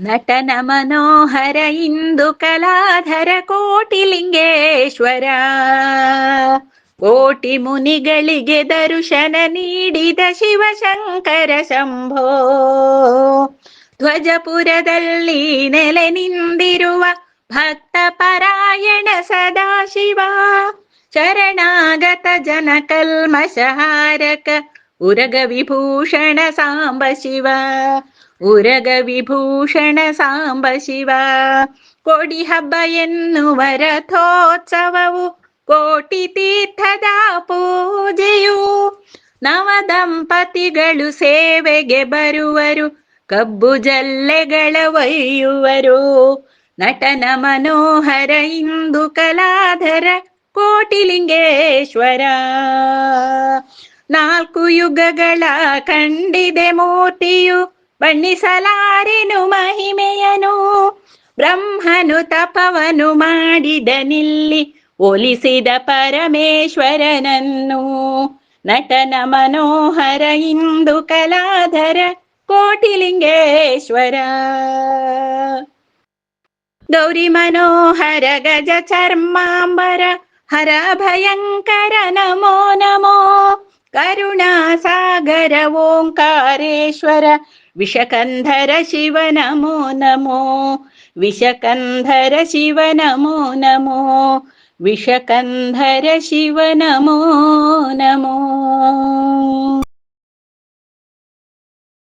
ನಟನ ಮನೋಹರ ಇಂದು ಕಲಾಧರ ಕೋಟಿಲಿಂಗೇಶ್ವರ ಕೋಟಿ ಮುನಿಗಳಿಗೆ ದರ್ಶನ ನೀಡಿದ ಶಿವಶಂಕರ ಶಂಭೋ ಧ್ವಜಪುರದಲ್ಲಿ ನೆಲೆ ನಿಂದಿರುವ ಭಕ್ತ ಪರಾಯಣ ಸದಾಶಿವ ಶರಣಾಗತ ಜನ ಕಲ್ಮಶಹಾರಕ ಉರಗ ವಿಭೂಷಣ ಸಾಂಬ ಶಿವ ಉರಗ ವಿಭೂಷಣ ಸಾಂಬ ಶಿವ. ಕೋಡಿ ಹಬ್ಬ ಎನ್ನುವ ರಥೋತ್ಸವವು ಕೋಟಿ ತೀರ್ಥದ ಪೂಜೆಯು. ನವ ದಂಪತಿಗಳು ಸೇವೆಗೆ ಬರುವರು, ಕಬ್ಬು ಜಲ್ಲೆಗಳ ಒಯ್ಯುವರು. ನಟನ ಮನೋಹರ ಇಂದು ಕಲಾಧರ ಕೋಟಿಲಿಂಗೇಶ್ವರ. ನಾಲ್ಕು ಯುಗಗಳ ಕಂಡಿದೆ ಮೂರ್ತಿಯು ಬಣ್ಣಿಸಲಾರೆನು ಮಹಿಮೆಯನು, ಬ್ರಹ್ಮನು ತಪವನು ಮಾಡಿದನಿಲ್ಲಿ ಒಲಿಸಿದ ಪರಮೇಶ್ವರನನ್ನು. ನಟನ ಮನೋಹರ ಇಂದು ಕಲಾಧರ ಕೋಟಿಲಿಂಗೇಶ್ವರ. ಗೌರಿ ಮನೋಹರ ಗಜ ಚರ್ಮಾಂಬರ, ಹರ ಭಯಂಕರ ನಮೋ ശങ്കര ഓംകാരേശ്വര വിഷകന്ധര ശിവ നമോ നമോ വിഷകന്ധര ശിവ നമോ നമോ വിഷകന്ധര ശിവ നമോ നമോ